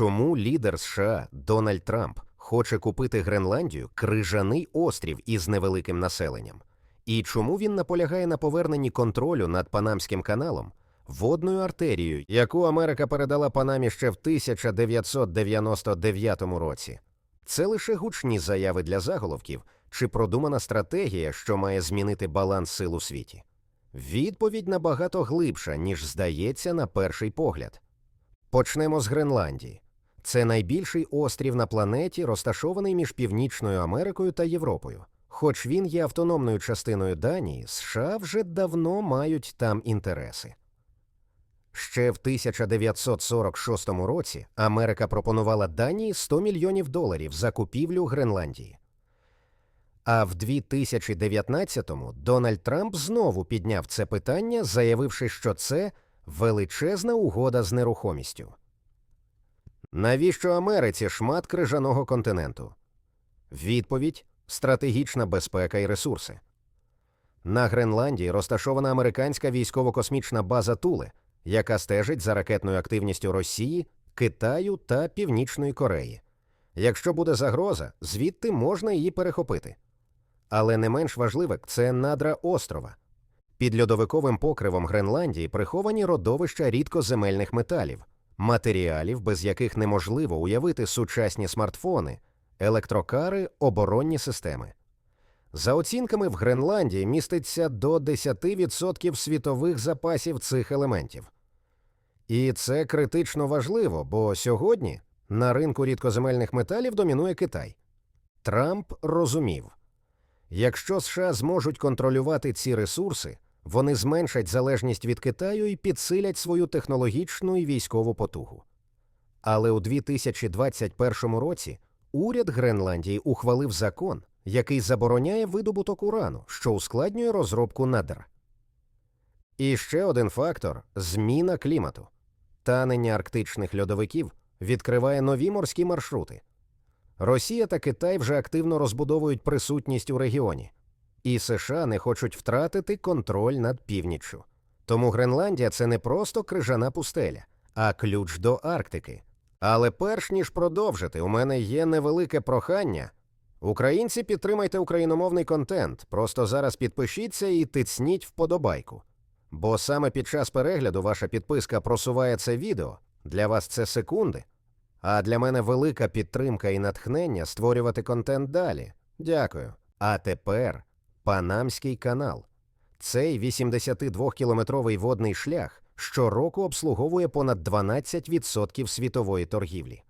Чому лідер США Дональд Трамп хоче купити Гренландію крижаний острів із невеликим населенням? І чому він наполягає на поверненні контролю над Панамським каналом, водною артерією, яку Америка передала Панамі ще в 1999 році? Це лише гучні заяви для заголовків чи продумана стратегія, що має змінити баланс сил у світі? Відповідь набагато глибша, ніж здається на перший погляд. Почнемо з Гренландії. Це найбільший острів на планеті, розташований між Північною Америкою та Європою. Хоч він є автономною частиною Данії, США вже давно мають там інтереси. Ще в 1946 році Америка пропонувала Данії 100 мільйонів доларів за купівлю Гренландії. А в 2019-му Дональд Трамп знову підняв це питання, заявивши, що це величезна угода з нерухомістю. Навіщо Америці шмат крижаного континенту? Відповідь стратегічна безпека і ресурси. На Гренландії розташована американська військово-космічна база Туле, яка стежить за ракетною активністю Росії, Китаю та Північної Кореї. Якщо буде загроза, звідти можна її перехопити. Але не менш важливе це надра острова. Під льодовиковим покривом Гренландії приховані родовища рідкоземельних металів, матеріалів, без яких неможливо уявити сучасні смартфони, електрокари, оборонні системи. За оцінками, в Гренландії міститься до 10% світових запасів цих елементів. І це критично важливо, бо сьогодні на ринку рідкоземельних металів домінує Китай. Трамп розумів, якщо США зможуть контролювати ці ресурси, вони зменшать залежність від Китаю і підсилять свою технологічну і військову потугу. Але у 2021 році уряд Гренландії ухвалив закон, який забороняє видобуток урану, що ускладнює розробку надр. І ще один фактор зміна клімату. Танення арктичних льодовиків відкриває нові морські маршрути. Росія та Китай вже активно розбудовують присутність у регіоні, і США не хочуть втратити контроль над північчю. Тому Гренландія це не просто крижана пустеля, а ключ до Арктики. Але перш ніж продовжити, у мене є невелике прохання. Українці, підтримайте україномовний контент. Просто зараз підпишіться і тицніть вподобайку. Бо саме під час перегляду ваша підписка просуває це відео. Для вас це секунди. А для мене велика підтримка і натхнення створювати контент далі. Дякую. А тепер Панамський канал. Цей 82-кілометровий водний шлях щороку обслуговує понад 12% світової торгівлі.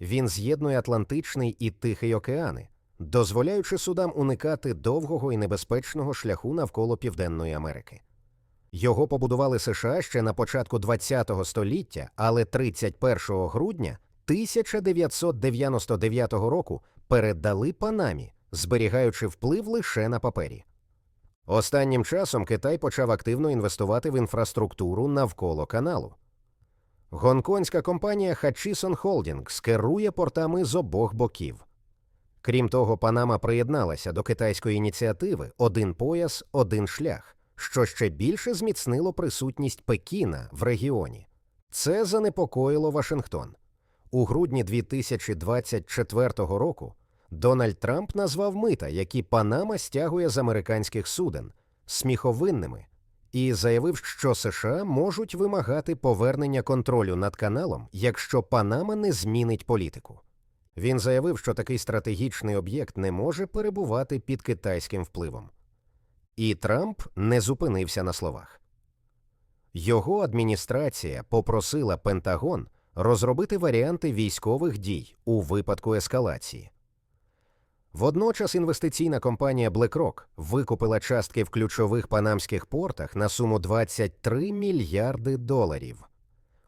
Він з'єднує Атлантичний і Тихий океани, дозволяючи судам уникати довгого і небезпечного шляху навколо Південної Америки. Його побудували США ще на початку ХХ століття, але 31 грудня 1999 року передали Панамі, зберігаючи вплив лише на папері. Останнім часом Китай почав активно інвестувати в інфраструктуру навколо каналу. Гонконгська компанія Hutchison Holdings керує портами з обох боків. Крім того, Панама приєдналася до китайської ініціативи Один пояс, один шлях, що ще більше зміцнило присутність Пекіна в регіоні. Це занепокоїло Вашингтон. У грудні 2024 року Дональд Трамп назвав мита, які Панама стягує з американських суден, сміховинними, і заявив, що США можуть вимагати повернення контролю над каналом, якщо Панама не змінить політику. Він заявив, що такий стратегічний об'єкт не може перебувати під китайським впливом. І Трамп не зупинився на словах. Його адміністрація попросила Пентагон розробити варіанти військових дій у випадку ескалації. Водночас інвестиційна компанія BlackRock викупила частки в ключових панамських портах на суму 23 мільярди доларів.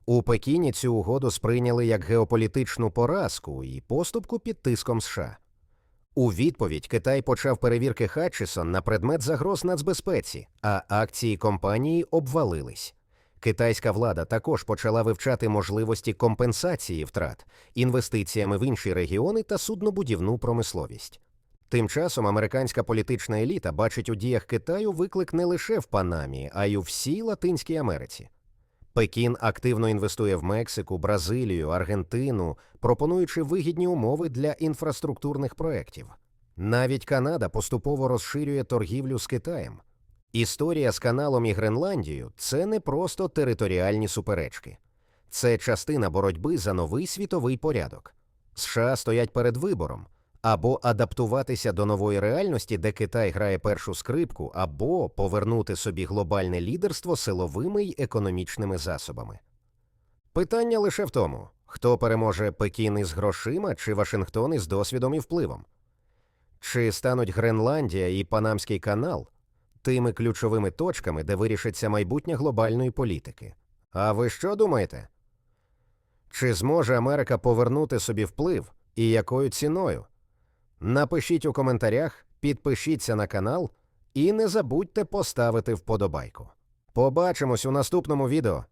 У Пекіні цю угоду сприйняли як геополітичну поразку і поступку під тиском США. У відповідь Китай почав перевірки Хатчісон на предмет загроз нацбезпеці, а акції компанії обвалились. Китайська влада також почала вивчати можливості компенсації втрат інвестиціями в інші регіони та суднобудівну промисловість. Тим часом американська політична еліта бачить у діях Китаю виклик не лише в Панамі, а й у всій Латинській Америці. Пекін активно інвестує в Мексику, Бразилію, Аргентину, пропонуючи вигідні умови для інфраструктурних проєктів. Навіть Канада поступово розширює торгівлю з Китаєм. Історія з каналом і Гренландією це не просто територіальні суперечки, це частина боротьби за новий світовий порядок. США стоять перед вибором або адаптуватися до нової реальності, де Китай грає першу скрипку, або повернути собі глобальне лідерство силовими й економічними засобами. Питання лише в тому, хто переможе Пекін із грошима чи Вашингтон із досвідом і впливом. Чи стануть Гренландія і Панамський канал тими ключовими точками, де вирішиться майбутнє глобальної політики? А ви що думаєте? Чи зможе Америка повернути собі вплив і якою ціною? Напишіть у коментарях, підпишіться на канал і не забудьте поставити вподобайку. Побачимось у наступному відео.